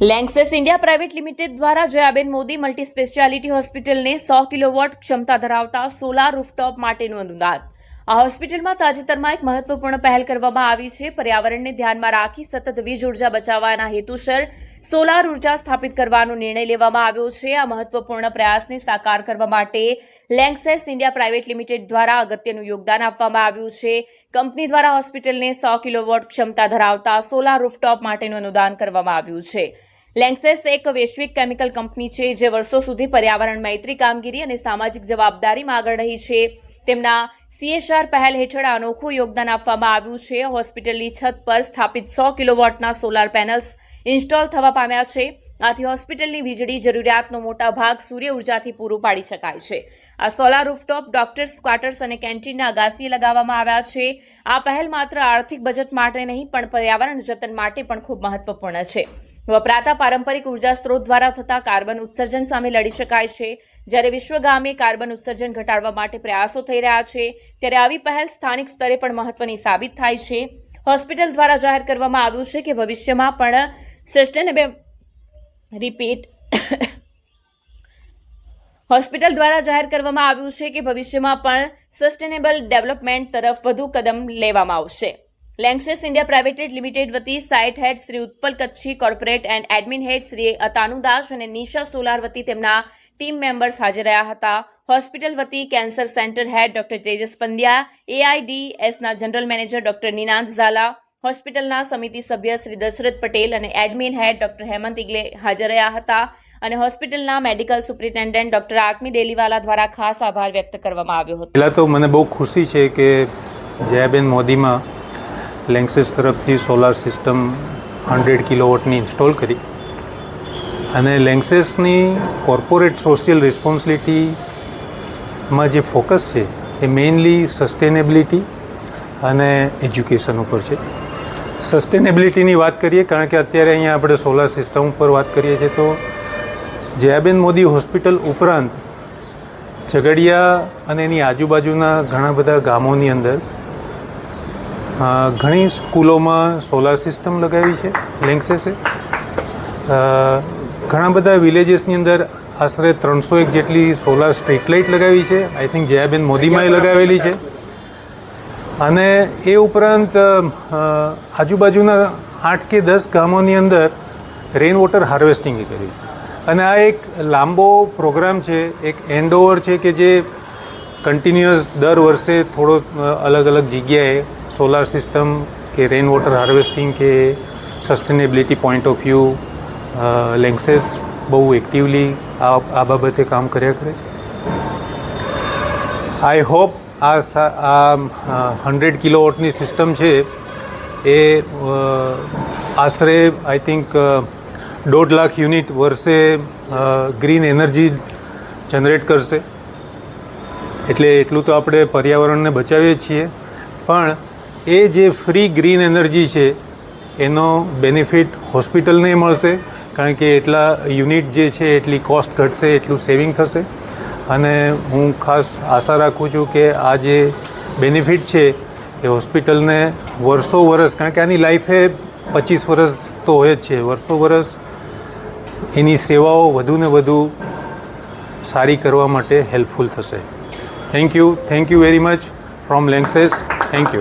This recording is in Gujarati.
લેન્ક્સેસ ઇન્ડિયા પ્રાઇવેટ લિમિટેડ દ્વારા જયાબેન મોદી મલ્ટી સ્પેશિયાલિટી હોસ્પિટલને સો કિલોવોટ ક્ષમતા ધરાવતા સોલાર રૂફટોપ માટેનું અનુદાન. આ હોસ્પિટલમાં તાજેતરમાં એક મહત્વપૂર્ણ પહેલ કરવામાં આવી છે. પર્યાવરણને ધ્યાનમાં રાખી સતત વીજ ઊર્જા બચાવવાના હેતુસર સોલાર ઊર્જા સ્થાપિત કરવાનો નિર્ણય લેવામાં આવ્યો છે. આ મહત્વપૂર્ણ પ્રયાસને સાકાર કરવા માટે લેન્ગસેસ ઇન્ડિયા પ્રાઇવેટ લિમિટેડ દ્વારા અગત્યનું યોગદાન આપવામાં આવ્યું છે. કંપની દ્વારા હોસ્પિટલને સો કિલોવોટ ક્ષમતા ધરાવતા સોલાર રૂફટોપ માટેનું અનુદાન કરવામાં આવ્યું છે. લેન્ગસેસ એક વૈશ્વિક કેમિકલ કંપની છે જે વર્ષો સુધી પર્યાવરણ, મૈત્રી કામગીરી અને સામાજિક જવાબદારીમાં આગળ રહી છે. તેમના સીએસઆર પહેલ હેઠળ અનોખું યોગદાન આપવામાં આવ્યું છે. હોસ્પિટલની છત પર સ્થાપિત સો કિલોવોટના સોલાર પેનલ્સ ઇન્સ્ટોલ થવા પામ્યા છે. આથી હોસ્પિટલની વીજળી જરૂરિયાતનો મોટા ભાગ સૂર્ય ઉર્જાથી પૂરું પાડી શકાય છે. આ સોલાર રૂફટોપ ડોક્ટર્સ ક્વાર્ટર્સ અને કેન્ટીનના અગાસીએ લગાવવામાં આવ્યા છે. આ પહેલ માત્ર આર્થિક બજેટ માટે નહીં, પણ પર્યાવરણ જતન માટે પણ ખૂબ મહત્વપૂર્ણ છે. વપરાતા પારંપરિક ઊર્જા સ્ત્રોત દ્વારા થતા કાર્બન ઉત્સર્જન સામે લડી શકાય છે. જ્યારે વિશ્વગામે કાર્બન ઉત્સર્જન ઘટાડવા માટે પ્રયાસો થઈ રહ્યા છે, ત્યારે આવી પહેલ સ્થાનિક સ્તરે પણ મહત્વની સાબિત થાય છે. હોસ્પિટલ દ્વારા જાહેર કરવામાં આવ્યું છે કે ભવિષ્યમાં પણ સસ્ટેનેબલ રિપીટ હોસ્પિટલ દ્વારા જાહેર કરવામાં આવ્યું છે કે ભવિષ્યમાં પણ સસ્ટેનેબલ ડેવલપમેન્ટ તરફ વધુ કદમ લેવામાં આવશે. લેન્ક્સેસ ઇન્ડિયા પ્રાઇવેટ લિમિટેડ વતી site head Shri Utpal Kachchhi corporate and admin head Shri Atanudas અને નિશા સોલાર વતી તેમના ટીમ મેમ્બર્સ હાજર રહ્યા હતા. હોસ્પિટલ વતી cancer centre head doctor Tejas Pandya, એઆઈડીએસના general manager doctor Ninant Jhala, હોસ્પિટલના સમિતિ સભ્ય શ્રી દશરથ પટેલ અને admin head doctor Hemant Igale હાજર રહ્યા હતા અને હોસ્પિટલના medical superintendent doctor Atmi Deliwala દ્વારા ખાસ આભાર વ્યક્ત કરવામાં આવ્યો હતો. પહેલાં તો મને બહુ ખુશી છે કે જયાબેન મોદીમાં લેન્ક્સિસ તરફથી સોલાર સિસ્ટમ હંડ્રેડ કિલોવોટની ઇન્સ્ટોલ કરી. અને લેન્ક્સેસની કોર્પોરેટ સોશિયલ રિસ્પોન્સિબિલિટીમાં જે ફોકસ છે, એ મેઇનલી સસ્ટેનેબિલિટી અને એજ્યુકેશન ઉપર છે. સસ્ટેનેબિલિટીની વાત કરીએ, કારણ કે અત્યારે અહીંયા આપણે સોલાર સિસ્ટમ ઉપર વાત કરીએ છીએ, તો જયાબેન મોદી હોસ્પિટલ ઉપરાંત ઝઘડિયા અને એની આજુબાજુના ઘણા બધા ગામોની અંદર ઘણી સ્કૂલોમાં સોલાર સિસ્ટમ લગાવી છે લેન્ક્સેસે ઘણા બધા વિલેજીસની અંદર આશરે ત્રણસો એક જેટલી સોલાર સ્ટ્રીટ લાઇટ લગાવી છે. આઈ થિંક જયાબેન મોદીમાં એ લગાવેલી છે. અને એ ઉપરાંત આજુબાજુના આઠ કે દસ ગામોની અંદર રેઇન વોટર હાર્વેસ્ટિંગ કર્યું અને આ એક લાંબો પ્રોગ્રામ છે એક એન્ડ ઓવર છે કે જે કન્ટિન્યુઅસ દર વર્ષે થોડો અલગ અલગ જગ્યાએ સોલાર સિસ્ટમ કે રેઇન વોટર હાર્વેસ્ટિંગ કે sustainability point of view Lanxess બહુ એક્ટિવલી આ આ બાબતે કામ કર્યા કરે છે. આઈ હોપ આ આ હંડ્રેડ કિલોવોટની સિસ્ટમ છે એ આશરે આઈ થિંક દોઢ લાખ યુનિટ વર્ષે ગ્રીન એનર્જી જનરેટ કરશે. એટલે એટલું તો આપણે પર્યાવરણને બચાવીએ છીએ. પણ એ જે ફ્રી ગ્રીન એનર્જી છે, એનો બેનિફિટ હોસ્પિટલને મળશે, કારણ કે એટલા યુનિટ જે છે, એટલી કોસ્ટ ઘટશે, એટલું સેવિંગ થશે. અને હું ખાસ આશા રાખું છું કે આ જે બેનિફિટ છે, એ હોસ્પિટલને વર્ષો વર્ષ, કારણ કે આની લાઈફે પચીસ વર્ષ તો હોય જ છે, વર્ષો વર્ષ એની સેવાઓ વધુને વધુ સારી કરવા માટે હેલ્પફુલ થશે. Thank you thank you very much from Lanxess thank you